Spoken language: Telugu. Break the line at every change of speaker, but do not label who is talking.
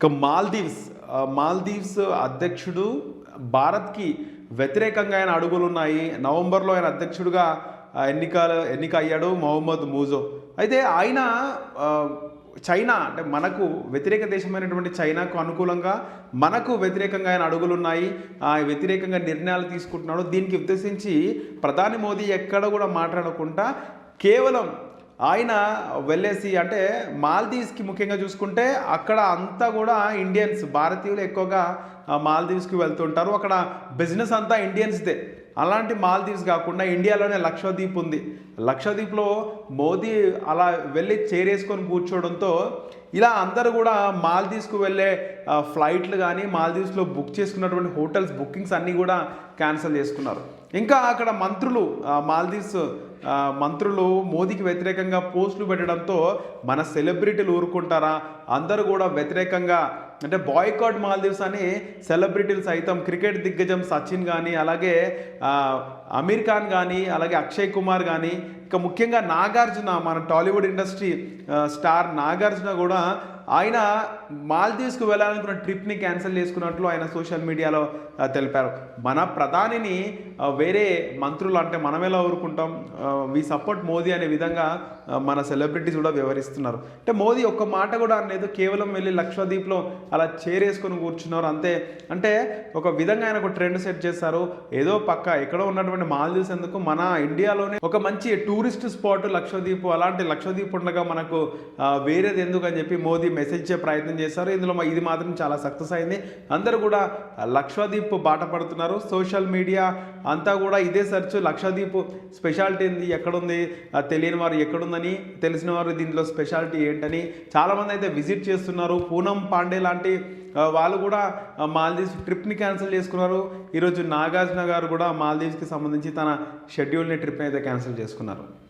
ఇక మాల్దీవ్స్ మాల్దీవ్స్ అధ్యక్షుడు భారత్కి వ్యతిరేకంగా ఆయన అడుగులు ఉన్నాయి నవంబర్లో ఆయన అధ్యక్షుడిగా ఎన్నికలు ఎన్నిక అయ్యాడు మొహమ్మద్ మూజో. అయితే ఆయన చైనా అంటే మనకు వ్యతిరేక దేశమైనటువంటి చైనాకు అనుకూలంగా మనకు వ్యతిరేకంగా ఆయన అడుగులు ఉన్నాయి ఆ వ్యతిరేకంగా నిర్ణయాలు తీసుకుంటున్నాడు. దీనికి ఉద్దేశించి ప్రధాని మోదీ ఎక్కడ కూడా మాట్లాడకుండా కేవలం ఆయన వెళ్ళేసి అంటే మాల్దీవ్స్కి ముఖ్యంగా చూసుకుంటే అక్కడ అంతా కూడా ఇండియన్స్ భారతీయులు ఎక్కువగా మాల్దీవ్స్కి వెళ్తుంటారు. అక్కడ బిజినెస్ అంతా ఇండియన్స్దే. అలాంటి మాల్దీవ్స్ కాకుండా ఇండియాలోనే లక్షద్వీప్ ఉంది. లక్షద్వీప్లో మోదీ అలా వెళ్ళి చేరేసుకొని కూర్చోవడంతో ఇలా అందరూ కూడా మాల్దీవ్స్కు వెళ్ళే ఫ్లైట్లు కానీ మాల్దీవ్స్లో బుక్ చేసుకున్నటువంటి హోటల్స్ బుకింగ్స్ అన్నీ కూడా క్యాన్సిల్ చేసుకున్నారు. ఇంకా అక్కడ మంత్రులు మాల్దీవ్స్ మంత్రులు మోదీకి వ్యతిరేకంగా పోస్టులు పెట్టడంతో మన సెలబ్రిటీలు ఊరుకుంటారా? అందరూ కూడా వ్యతిరేకంగా అంటే బాయ్కాట్ మాల్దీవ్స్ అని సెలబ్రిటీలు సైతం క్రికెట్ దిగ్గజం సచిన్ కానీ అలాగే అమీర్ ఖాన్ కానీ అలాగే అక్షయ్ కుమార్ కానీ ఇక ముఖ్యంగా నాగార్జున మన టాలీవుడ్ ఇండస్ట్రీ స్టార్ నాగార్జున కూడా ఆయన మాల్దీవ్స్కు వెళ్ళాలనుకున్న ట్రిప్ని క్యాన్సిల్ చేసుకున్నట్లు ఆయన సోషల్ మీడియాలో తెలిపారు. మన ప్రధానిని వేరే మంత్రులు అంటే మనం ఎలా ఊరుకుంటాం? వి సపోర్ట్ మోదీ అనే విధంగా మన సెలబ్రిటీస్ కూడా వ్యవహరిస్తున్నారు అంటే మోదీ ఒక్క మాట కూడా అనలేదు. కేవలం వెళ్ళి లక్షద్వీప్లో అలా చేరేసుకొని కూర్చున్నారు. అంతే. అంటే ఒక విధంగా ఆయన ఒక ట్రెండ్ సెట్ చేశారు. ఏదో పక్క ఎక్కడో ఉన్నటువంటి మాల్దీవ్స్ ఎందుకు? మన ఇండియాలోనే ఒక మంచి టూరిస్ట్ స్పాట్ లక్షద్వీప్ అలాంటి లక్షద్వీప్ ఉండగా మనకు వేరేది ఎందుకు అని చెప్పి మోదీ మెసేజ్ ఇచ్చే ప్రయత్నం చేశారు. ఇందులో మా- ఇది మాత్రం చాలా సక్సెస్ అయింది. అందరూ కూడా లక్షద్వీప్ బాట పడుతున్నారు. సోషల్ మీడియా అంతా కూడా ఇదే సెర్చ్ లక్షద్వీప్ స్పెషాలిటీ ఏంది? ఎక్కడుంది? తెలియని వారు ఎక్కడుందని తెలిసిన వారు దీంట్లో స్పెషాలిటీ ఏంటని చాలామంది అయితే విజిట్ చేస్తున్నారు. పూనం పాండే లాంటి వాళ్ళు కూడా మాల్దీవ్స్ ట్రిప్ని క్యాన్సిల్ చేసుకున్నారు. ఈరోజు నాగార్జున గారు కూడా మాల్దీవ్స్కి సంబంధించి తన షెడ్యూల్ని ట్రిప్ని అయితే క్యాన్సిల్ చేసుకున్నారు.